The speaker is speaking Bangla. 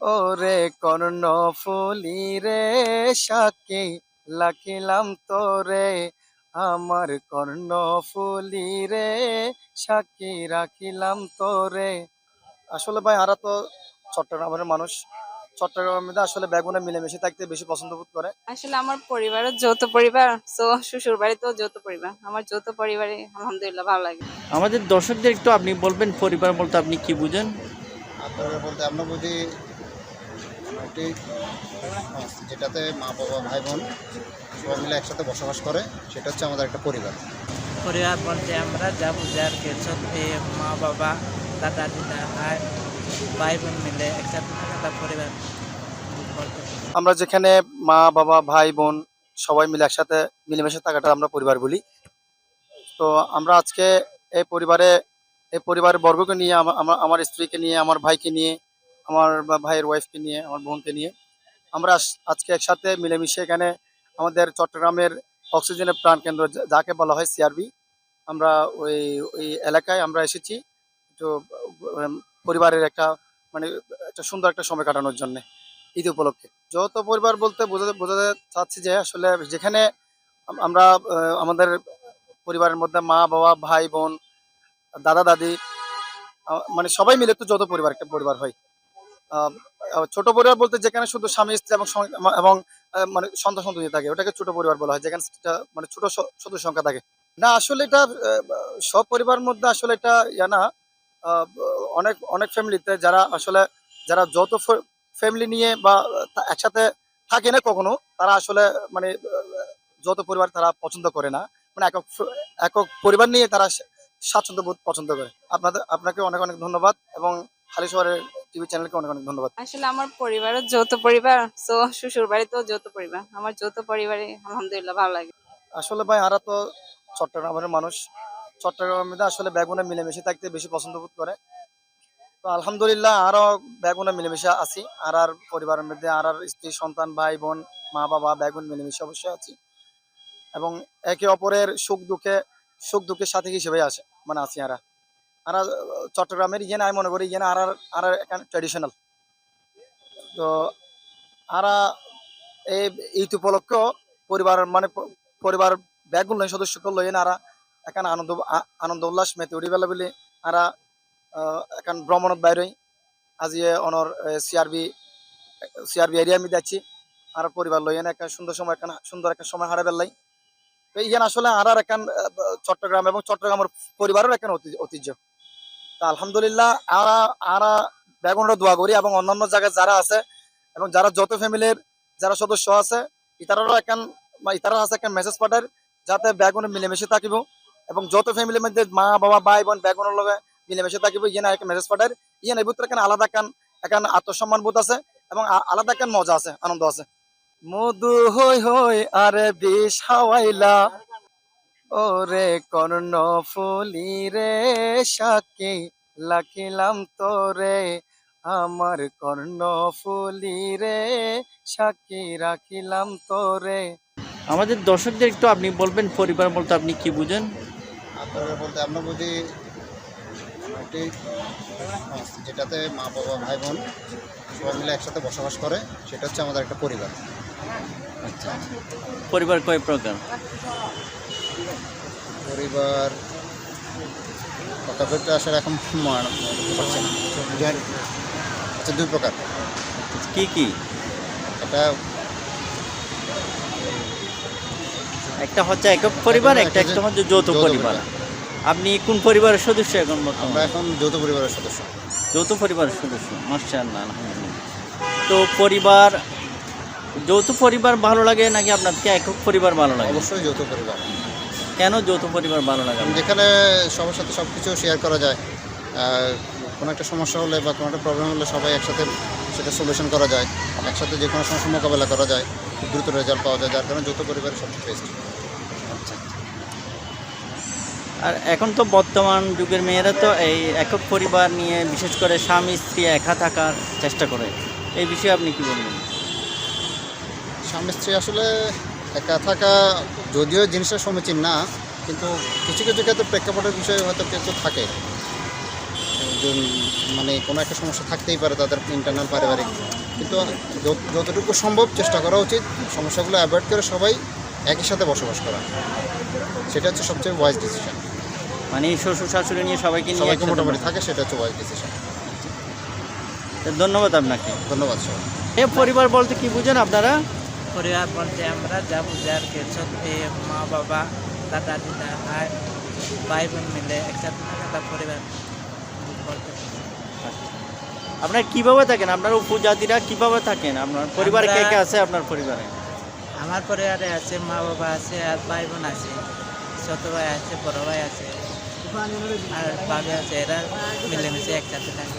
ওরে কর্ণ ফুলি রে সাকি লাখিলাম তোরে। আমার কর্ণ ফুলি রে সাকি রাখিলাম তোরে। আসলে ভাই আরা তো চট্টগ্রামের মানুষ। চট্টগ্রামের আসলে বেগুনে মিলেমিশে থাকতে বেশি পছন্দ বোধ করে। আসলে আমার পরিবারও যৌথ পরিবার তো শ্বশুর বাড়িতেও যৌথ পরিবার। আমার যৌথ পরিবারে আলহামদুলিল্লাহ ভালো লাগে। আমাদের দর্শকদের একটু আপনি বলবেন পরিবার বলতে আপনি কি বুঝেন? বলতে আমরা বুঝি একটি যেটাতে মা বাবা ভাই বোন সবাই মিলে একসাথে বসবাস করে সেটা হচ্ছে আমাদের একটা পরিবার। পরিবার বলতে আমরা যা বুঝি আর কি মা বাবা দাদা দিদা ভাই ভাই বোন মিলে একসাথে পরিবার আমরা যেখানে মা বাবা ভাই বোন সবাই মিলে একসাথে মিলেমিশে থাকাটা আমরা পরিবার বলি। তো আমরা আজকে এই পরিবারে এই পরিবারের বর্গকে নিয়ে আমা- আমা- আমার স্ত্রীকে নিয়ে আমার ভাইকে নিয়ে আমার বা ভাইয়ের ওয়াইফকে নিয়ে, আমার বোনকে নিয়ে। আমরা আজকে একসাথে মিলেমিশে এখানে আমাদের চট্টগ্রামের অক্সিজেনের প্রাণ কেন্দ্র যাকে বলা হয় সিআরবি আমরা ওই ওই এলাকায় আমরা এসেছি তো পরিবারের একটা মানে একটা সুন্দর একটা সময় কাটানোর জন্য, ঈদ উপলক্ষে। যত পরিবার বলতে বোঝাতে বোঝাতে চাচ্ছি যে আসলে যেখানে আমরা আমাদের পরিবারের মধ্যে মা, বাবা, ভাই, বোন, দাদা, দাদি মানে সবাই মিলে তো যৌথ পরিবার, একটা পরিবার হয় ছোট পরিবার বলতে যেখানে শুধু স্বামী, স্ত্রী এবং এবং মানে সন্তান সন্ততি থাকে, ওটাকে ছোট পরিবার বলা হয়, যেখানে মানে ছোট সদস্য সংখ্যা থাকে। না, আসলে এটা সব পরিবারের মধ্যে আসলে এটা ইয়া না অনেক অনেক ফ্যামিলিতে যারা আসলে, যারা যৌথ ফ্যামিলি নিয়ে বা একসাথে থাকে না কখনো, তারা আসলে মানে যত পরিবার তারা পছন্দ করে না। মানে একক একক পরিবার নিয়ে তারা স্বাচ্ছন্দ্য বোধ পছন্দ করে। আপনাদের, আপনাকে অনেক অনেক ধন্যবাদ এবং খালি শহরের টিভি চ্যানেলকে অনেক অনেক ধন্যবাদ। আসলে আমার পরিবারও যৌথ পরিবার তো শ্বশুর বাড়িতেও যৌথ পরিবার। আমার যৌথ পরিবারে আলহামদুলিল্লাহ ভালো লাগে। আসলে ভাই আরা তো চট্টগ্রামের মানুষ। চট্টগ্রামের মধ্যে আসলে বেগুনে মিলেমিশে থাকতে বেশি পছন্দ বোধ করে। তো আলহামদুলিল্লাহ আরও বেগুনে মিলেমিশে আছি। আর আর পরিবারের মধ্যে আর আর স্ত্রী সন্তান ভাই বোন মা বাবা বেগুন মিলেমিশে অবশ্যই আছি। এবং একে অপরের সুখ দুঃখে সুখ দুঃখের সাথী হিসেবে আছে মানে আছি আরা। আর, চট্টগ্রামের ইয়ে আমি মনে করি ইয়ে আর আর ট্র্যাডিশনাল তো আর এই ঈদ উপলক্ষে পরিবার মানে পরিবার ব্যাগুলো সদস্যকে লইয়ে আরা। এখানে আনন্দ আনন্দ উল্লাস, মেতে উড়ি বেলা বলে আর এখন ভ্রমণত বাইরই আজি অনর সিআরবি সিআরবি এরিয়া আমি যাচ্ছি। আর পরিবার লইয়ে একটা সুন্দর সময়, একটা সুন্দর একটা সময় হারা বেলাই তো ইহান আসলে আর আর এখান চট্টগ্রাম এবং চট্টগ্রামের পরিবারের এখান ঐতিহ্য। তা আলহামদুলিল্লাহ, আরা আরা বেগুনরা দোয়া করি এবং অন্যান্য জায়গায় যারা আছে এবং যারা যত ফ্যামিলির যারা সদস্য আছে, ইতারারও একান বা ইতারা আছে একটা মেসেজ পাঠার যাতে বেগুনে মিলেমিশে থাকিব এবং যত ফ্যামিলির মধ্যে মা, বাবা, ভাই, বোন বেগুনের লগে মিলেমিশে থাকিব ইয়ে একটা মেসেজ পাঠার ইয়ে এই ভিতরে এখানে আলাদা কান এখান আত্মসম্মান বোধ আছে এবং আলাদা কান মজা আছে, আনন্দ আছে। মধু হই হই আরে বিষ হাওয়াইলা ওরে কর্ণ ফুলি রে সাকি লাখিলাম তোরে। আমার কর্ণ ফুলি রে সাকি রাখিলাম তোরে। আমাদের দর্শকদের একটু আপনি বলবেন পরিবার বলতে আপনি কি বুঝেন? আপনারা বলতে আমরা বুঝি একটি যেটাতে মা বাবা ভাই বোন সবাই মিলে একসাথে বসবাস করে সেটা হচ্ছে আমাদের একটা পরিবার। আচ্ছা। পরিবার কয় প্রকার? পরিবার বলতে আসলে এখন পড়ছে না। আচ্ছা দুই প্রকার। কি কি? একটা একটা হচ্ছে একক পরিবার একটা একটা হচ্ছে যৌথ পরিবার। আপনি কোন পরিবারের সদস্য এখন আমরা এখন যৌথ পরিবারের সদস্য। যৌথ পরিবারের সদস্য আলহামদুলিল্লাহ। তো পরিবার যৌথ পরিবার ভালো লাগে নাকি আপনাকে একক পরিবার ভালো লাগে? অবশ্যই যৌথ পরিবার। কেন যৌথ পরিবার ভালো লাগে? যেখানে সবার সাথে সব কিছু শেয়ার করা যায় কোনো একটা সমস্যা হলে বা কোনো একটা প্রবলেম হলে সবাই একসাথে সেটা সলিউশন করা যায়। একসাথে যে কোনো সমস্যা মোকাবেলা করা যায় খুব দ্রুত রেজাল্ট পাওয়া যায় যার কারণে যৌথ পরিবারের সবচেয়ে বেস্ট আর এখন তো বর্তমান যুগের মেয়েরা তো এই একক পরিবার নিয়ে বিশেষ করে স্বামী স্ত্রী একা থাকার চেষ্টা করে। এই বিষয়ে আপনি কি বলবেন? স্বামী স্ত্রী আসলে একা থাকা যদিও জিনিসটা সমীচীন না কিন্তু কিছু কিছু ক্ষেত্রে প্রেক্ষাপটের বিষয়ে হয়তো কিছু থাকে। মানে কোনো একটা সমস্যা থাকতেই পারে তাদের ইন্টারনাল পারিবারিক। কিন্তু যতটুকু সম্ভব চেষ্টা করা উচিত সমস্যাগুলো অ্যাভয়েড করে সবাই একই সাথে বসবাস করা। সেটা হচ্ছে সবচেয়ে ওয়াইজ ডিসিশন মানে শ্বশুর শাশুড়ি নিয়ে সবাইকে নিয়ে সবাইকে মোটামুটি থাকে সেটা হচ্ছে ওয়াইজ ডিসিশন ধন্যবাদ আপনাকে। ধন্যবাদ সবাই এ পরিবার বলতে কি বুঝেন আপনারা? পরিবার বলতে আমরা যা বুঝি আর কি ছোট মা বাবা দাদা দিদা ভাই ভাই বোন মিলে একসাথে থাকা একটা পরিবার বলতে পারি। আপনারা কীভাবে থাকেন? আপনার উপজাতিরা কীভাবে থাকেন? আপনার পরিবারে কে কে আছে আপনার পরিবারে? আমার পরিবারে আছে মা বাবা আছে আর ভাই বোন আছে ছোট ভাই আছে বড় ভাই আছে আর ভাবি আছে এরা মিলেমিশে একসাথে থাকে